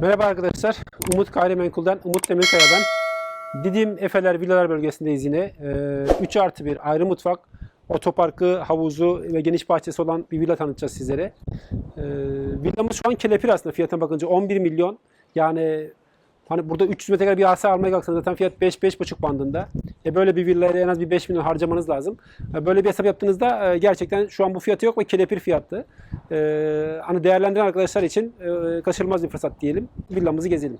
Merhaba arkadaşlar. Umut Gayrimenkul'den, Umut Demirkaya ben. Didim Efeler Villalar bölgesindeyiz yine. 3 artı 1 ayrı mutfak, otoparkı, havuzu ve geniş bahçesi olan bir villa tanıtacağız sizlere. Ee, villamız şu an kelepir aslında fiyatına bakınca 11 milyon. Yani hani burada 300 metrekare bir arsa almaya kalksanız zaten fiyat 5-5,5 bandında. E böyle bir villaya en az bir 5 milyon harcamanız lazım. E böyle bir hesap yaptığınızda e, gerçekten şu an bu fiyatı yok ve kelepir fiyattı. E, hani değerlendiren arkadaşlar için e, kaçırılmaz bir fırsat diyelim. Villamızı gezelim.